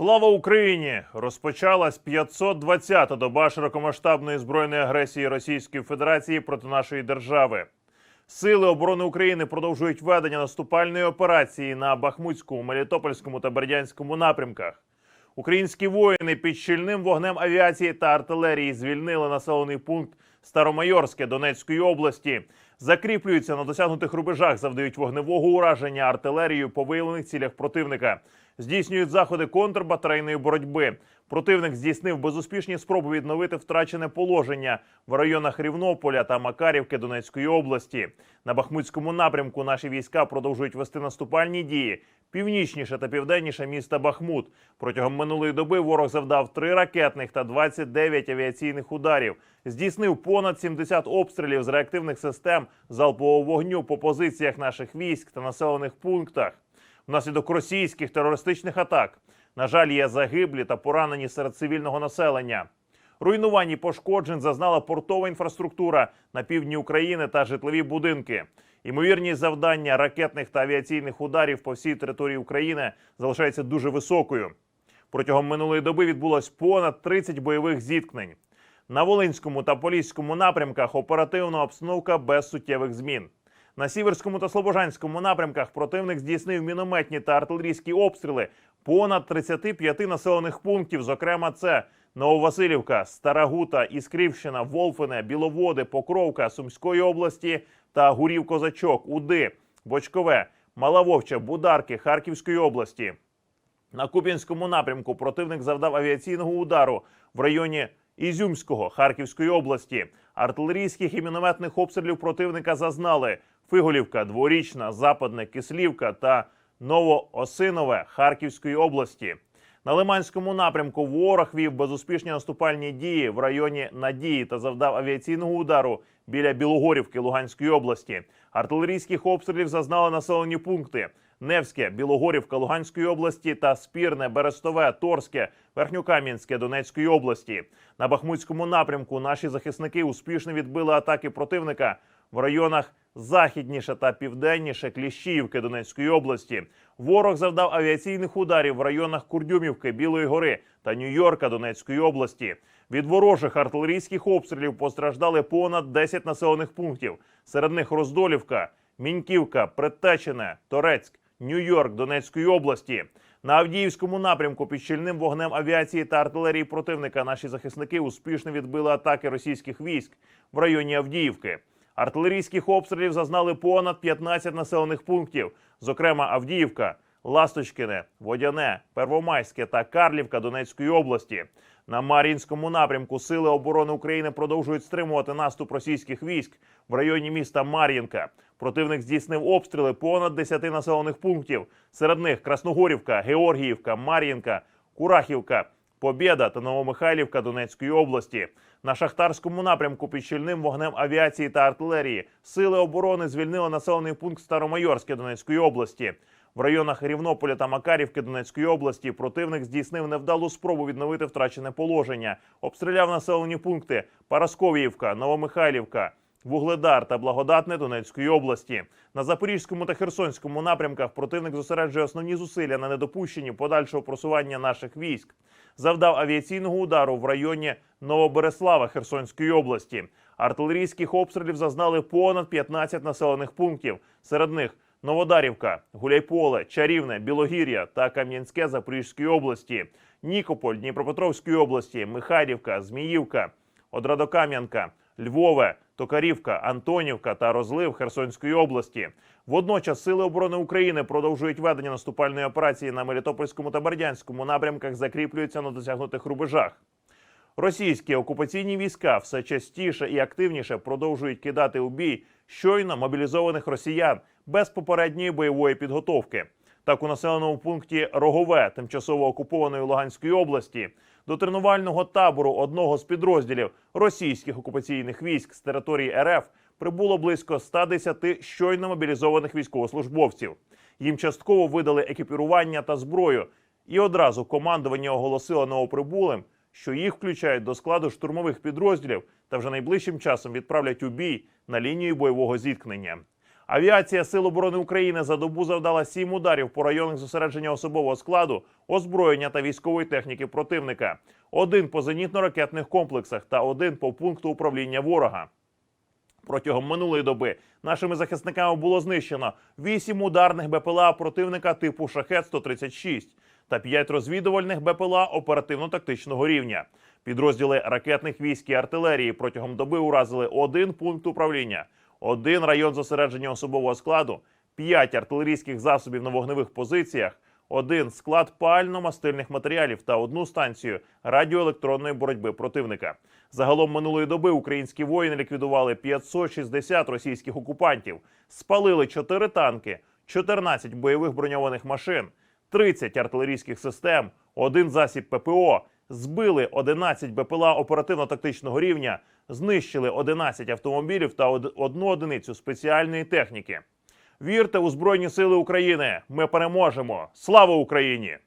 Слава Україні! Розпочалась 520-та доба широкомасштабної збройної агресії Російської Федерації проти нашої держави. Сили оборони України продовжують ведення наступальної операції на Бахмутському, Мелітопольському та Бердянському напрямках. Українські воїни під щільним вогнем авіації та артилерії звільнили населений пункт Старомайорське Донецької області. Закріплюються на досягнутих рубежах, завдають вогневого ураження артилерією по виявлених цілях противника. Здійснюють заходи контрбатарейної боротьби. Противник здійснив безуспішні спроби відновити втрачене положення в районах Рівнополя та Макарівки Донецької області. На Бахмутському напрямку наші війська продовжують вести наступальні дії північніше та південніше міста Бахмут. Протягом минулої доби ворог завдав три ракетних та 29 авіаційних ударів. Здійснив понад 70 обстрілів з реактивних систем залпового вогню по позиціях наших військ та населених пунктах. Внаслідок російських терористичних атак, на жаль, є загиблі та поранені серед цивільного населення. Руйнувань і пошкоджень зазнала портова інфраструктура на півдні України та житлові будинки. Ймовірність завдання ракетних та авіаційних ударів по всій території України залишається дуже високою. Протягом минулої доби відбулось понад 30 бойових зіткнень. На Волинському та Поліському напрямках оперативна обстановка без суттєвих змін. На Сіверському та Слобожанському напрямках противник здійснив мінометні та артилерійські обстріли понад 35 населених пунктів. Зокрема, це Нововасилівка, Старагута, Іскрівщина, Волфине, Біловоди, Покровка Сумської області та Гурів Козачок, Уди, Бочкове, Малавовча, Бударки Харківської області. На Куп'янському напрямку противник завдав авіаційного удару в районі Ізюмського Харківської області. Артилерійських і мінометних обстрілів противника зазнали Фиголівка, Дворічна, Западне, Кислівка та Новоосинове Харківської області. На Лиманському напрямку ворог вів безуспішні наступальні дії в районі Надії та завдав авіаційного удару біля Білогорівки Луганської області. Артилерійських обстрілів зазнали населені пункти: Невське, Білогорівка Луганської області та Спірне, Берестове, Торське, Верхньокам'янське Донецької області. На Бахмутському напрямку наші захисники успішно відбили атаки противника в районах західніше та південніше Кліщіївки Донецької області. Ворог завдав авіаційних ударів в районах Курдюмівки, Білої гори та Нью-Йорка Донецької області. Від ворожих артилерійських обстрілів постраждали понад 10 населених пунктів. Серед них Роздолівка, Міньківка, Предтечене, Торецьк, Нью-Йорк Донецької області. На Авдіївському напрямку під щільним вогнем авіації та артилерії противника наші захисники успішно відбили атаки російських військ в районі Авдіївки. Артилерійських обстрілів зазнали понад 15 населених пунктів, зокрема Авдіївка, Ласточкине, Водяне, Первомайське та Карлівка Донецької області. На Мар'їнському напрямку Сили оборони України продовжують стримувати наступ російських військ в районі міста Мар'їнка. Противник здійснив обстріли понад 10 населених пунктів. Серед них Красногорівка, Георгіївка, Мар'їнка, Курахівка, Побєда та Новомихайлівка Донецької області. На шахтарському напрямку під щільним вогнем авіації та артилерії сили оборони звільнили населений пункт Старомайорське Донецької області. В районах Рівнополя та Макарівки Донецької області противник здійснив невдалу спробу відновити втрачене положення. Обстріляв населені пункти Парасковіївка, Новомихайлівка, Вугледар та Благодатне Донецької області. На Запорізькому та Херсонському напрямках противник зосереджує основні зусилля на недопущенні подальшого просування наших військ. Завдав авіаційного удару в районі Новобереслава Херсонської області. Артилерійських обстрілів зазнали понад 15 населених пунктів. Серед них Новодарівка, Гуляйполе, Чарівне, Білогір'я та Кам'янське Запорізької області, Нікополь Дніпропетровської області, Михайлівка, Зміївка, Одрадокам'янка, Львове, Токарівка, Антонівка та Розлив Херсонської області. Водночас Сили оборони України продовжують ведення наступальної операції на Мелітопольському та Бердянському напрямках, закріплюються на досягнутих рубежах. Російські окупаційні війська все частіше і активніше продовжують кидати у бій щойно мобілізованих росіян без попередньої бойової підготовки. Так, у населеному пункті Рогове, тимчасово окупованої Луганської області, до тренувального табору одного з підрозділів російських окупаційних військ з території РФ прибуло близько 110 щойно мобілізованих військовослужбовців. Їм частково видали екіпірування та зброю, і одразу командування оголосило новоприбулим, що їх включають до складу штурмових підрозділів та вже найближчим часом відправлять у бій на лінію бойового зіткнення. Авіація Сил оборони України за добу завдала сім ударів по районах зосередження особового складу, озброєння та військової техніки противника, один по зенітно-ракетних комплексах та один по пункту управління ворога. Протягом минулої доби нашими захисниками було знищено 8 ударних БПЛА противника типу Шахет 136 та 5 розвідувальних БПЛА оперативно-тактичного рівня. Підрозділи ракетних військ і артилерії протягом доби уразили один пункт управління, один район зосередження особового складу, 5 артилерійських засобів на вогневих позиціях, один склад пально-мастильних матеріалів та одну станцію радіоелектронної боротьби противника. Загалом минулої доби українські воїни ліквідували 560 російських окупантів, спалили 4 танки, 14 бойових броньованих машин, 30 артилерійських систем, один засіб ППО, збили 11 БПЛА оперативно-тактичного рівня, знищили 11 автомобілів та одну одиницю спеціальної техніки. Вірте у Збройні Сили України! Ми переможемо! Слава Україні!